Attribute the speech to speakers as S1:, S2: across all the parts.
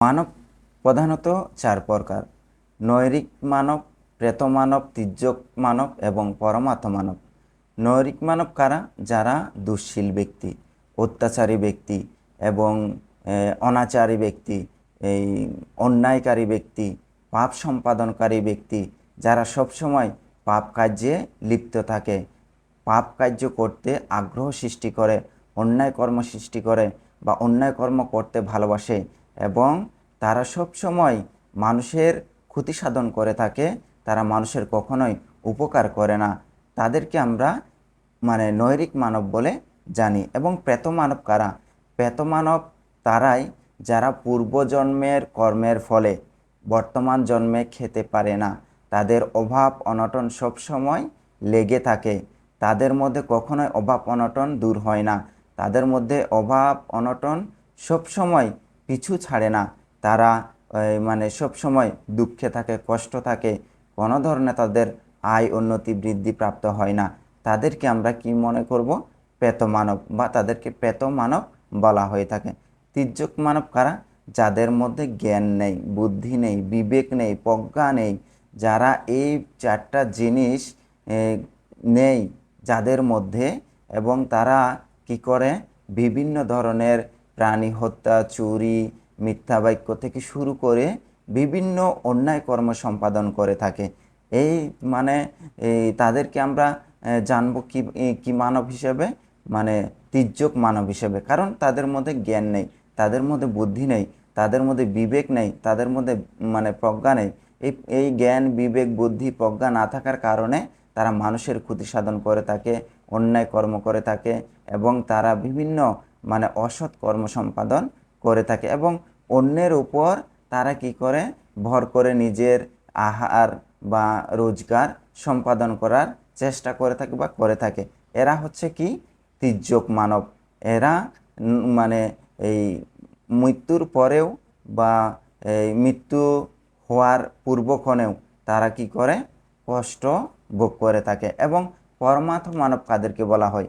S1: মানব প্রধানত চার প্রকার, নৈরিক মানব, প্রেত মানব, তির্যক মানব এবং পরমাত্ম মানব। নৈরিক মানব কারা? যারা দুঃশীল ব্যক্তি, অত্যাচারী ব্যক্তি এবং অনাচারী ব্যক্তি, এই অন্যায়কারী ব্যক্তি, পাপ সম্পাদনকারী ব্যক্তি, যারা সবসময় পাপ কার্যে লিপ্ত থাকে। পাপ কার্য করতে আগ্রহ সৃষ্টি করে, অন্যায় কর্ম সৃষ্টি করে বা অন্যায় কর্ম করতে ভালোবাসে এবং তারা সব সময় মানুষের ক্ষতি সাধন করে থাকে, তারা মানুষের কখনোই উপকার করে না। তাদেরকে আমরা মানে নৈরিক মানব বলে জানি। এবং প্রেত মানব কারা? প্রেত মানব তারাই যারা পূর্বজন্মের কর্মের ফলে বর্তমান জন্মে খেতে পারে না। তাদের অভাব অনটন সব সময় লেগে থাকে। তাদের মধ্যে কখনোই অভাব অনটন দূর হয় না। তাদের মধ্যে অভাব অনটন সব সময় পিছু ছাড়ে না। তারা মানে সব সময় দুঃখে থাকে, কষ্ট থাকে। কোনো ধরনের তাদের আয় উন্নতি বৃদ্ধি প্রাপ্ত হয় না। তাদেরকে আমরা কি মনে করব? পেত মানব বা তাদেরকে পেত মানব বলা হয়ে থাকে। তির্যক মানব কারা? যাদের মধ্যে জ্ঞান নেই, বুদ্ধি নেই, বিবেক নেই, প্রজ্ঞা নেই। যারা এই চারটা জিনিস নেই যাদের মধ্যে এবং তারা কি করে? বিভিন্ন ধরনের প্রাণী হত্যা, চুরি, মিথ্যা বাক্য থেকে শুরু করে বিভিন্ন অন্যায় কর্ম সম্পাদন করে থাকে। এই মানে তাদেরকে আমরা জানব কি কি মানব হিসেবে? মানে তির্যক মানব হিসেবে। কারণ তাদের মধ্যে জ্ঞান নেই, তাদের মধ্যে বুদ্ধি নেই, তাদের মধ্যে বিবেক নেই, তাদের মধ্যে মানে প্রজ্ঞা নেই। এই এই জ্ঞান, বিবেক, বুদ্ধি, প্রজ্ঞা না থাকার কারণে তারা মানুষের ক্ষতি সাধন করে থাকে, অন্যায় কর্ম করে থাকে এবং তারা বিভিন্ন মানে অসৎ কর্ম সম্পাদন করে থাকে এবং অন্যের উপর তারা কি করে? ভর করে নিজের আহার বা রোজগার সম্পাদন করার চেষ্টা করে থাকে বা করে থাকে। এরা হচ্ছে কি? তির্যক মানব। এরা মানে এই মৃত্যুর পরেও বা এই মৃত্যু হওয়ার পূর্বক্ষণেও তারা কি করে? কষ্ট ভোগ করে থাকে এবং পরমার্থ মানব কাদেরকে বলা হয়?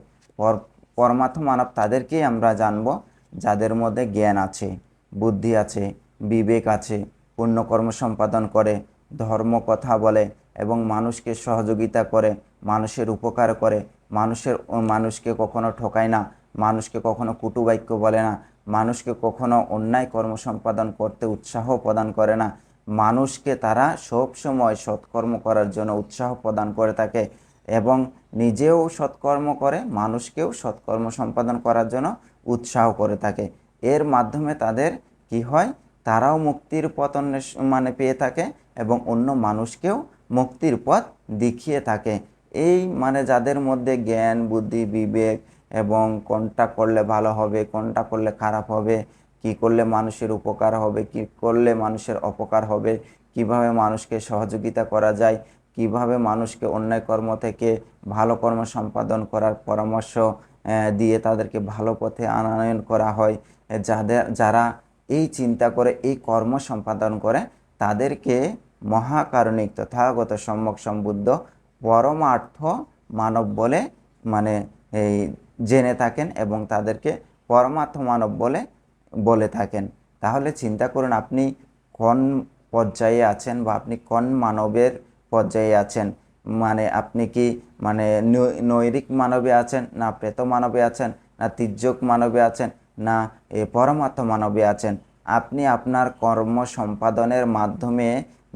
S1: পর পরমার্থ মানব তাদেরকেই আমরা জানব, যাদের মধ্যে জ্ঞান আছে, বুদ্ধি আছে, বিবেক আছে, পুণ্যকর্ম সম্পাদন করে, ধর্ম কথা বলে এবং মানুষকে সহযোগিতা করে, মানুষের উপকার করে, মানুষের মানুষকে কখনো ঠকায় না, মানুষকে কখনো কুটুবাক্য বলে না, মানুষকে কখনো অন্যায় কর্ম সম্পাদন করতে উৎসাহ প্রদান করে না। মানুষকে তারা সব সময় সৎকর্ম করার জন্য উৎসাহ প্রদান করে থাকে। এবং নিজেও সৎকর্ম করে, মানুষকেও সৎকর্ম সম্পাদন করার জন্য উৎসাহ করে থাকে। এর মাধ্যমে তাদের কি হয়? তারাও মুক্তির পথ মানে পেয়ে থাকে এবং অন্য মানুষকেও মুক্তির পথ দেখিয়ে থাকে। এই মানে যাদের মধ্যে জ্ঞান, বুদ্ধি, বিবেক এবং কোনটা করলে ভালো হবে, কোনটা করলে খারাপ হবে, কি করলে মানুষের উপকার হবে, কি করলে মানুষের অপকার হবে, কীভাবে মানুষকে সহযোগিতা করা যায় কীভাবে মানুষকে অন্যায় কর্ম থেকে ভালো কর্ম সম্পাদন করার পরামর্শ দিয়ে তাদেরকে ভালো পথে আনয়ন করা হয় যাদের, যারা এই চিন্তা করে, এই কর্ম সম্পাদন করে, তাদেরকে মহাকারণিক, তথাগত সম্যক সম্বুদ্ধ, পরমার্থ মানব বলে মানে এই, জেনে থাকেন এবং তাদেরকে পরমার্থ মানব বলে বলে থাকেন। তাহলে চিন্তা করুন, আপনি কোন পর্যায়ে আছেন বা আপনি কোন মানবের পর্যায়ে আছেন। মানে আপনি কি মানে নৈরিক মানবে আছেন, না প্রেত মানবে আছেন, না তির্যক মানবে আছেন, না এ পরমার্থ মানবে আছেন? আপনি আপনার কর্ম সম্পাদনের মাধ্যমে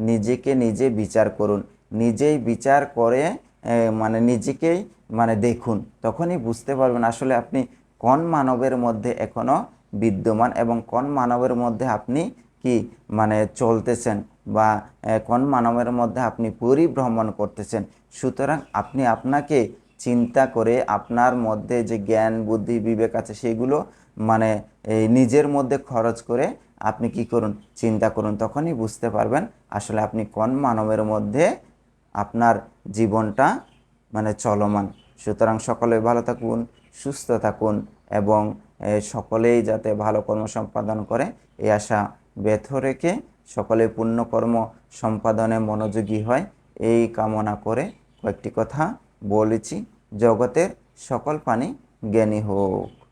S1: নিজেকে নিজে বিচার করুন। নিজেই বিচার করে মানে নিজেকেই মানে দেখুন। তখনই বুঝতে পারবেন আসলে আপনি কোন মানবের মধ্যে এখনও বিদ্যমান এবং কোন মানবের মধ্যে আপনি কি মানে চলতেছেন। বা কোন মানবের মধ্যে আপনি পরিভ্রমণ করতেছেন, সুতরাং আপনি আপনাকে চিন্তা করে আপনার মধ্যে যে জ্ঞান, বুদ্ধি, বিবেক আছে সেগুলো মানে নিজের মধ্যে খরচ করে আপনি কি করুন, চিন্তা করুন, তখনই বুঝতে পারবেন আসলে আপনি কোন মানবের মধ্যে আপনার জীবনটা মানে চলমান। সুতরাং সকলে ভালো থাকুন, সুস্থ থাকুন এবং সকলেই যাতে ভালো কর্ম সম্পাদন করে, এই আশা ব্যথ রেখে সকলে পুণ্যকর্ম সম্পাদনে মনোযোগী হয়। এই কামনা করে কয়েকটি কথা বলেছি। জগতের সকল প্রাণী জ্ঞানী হোক।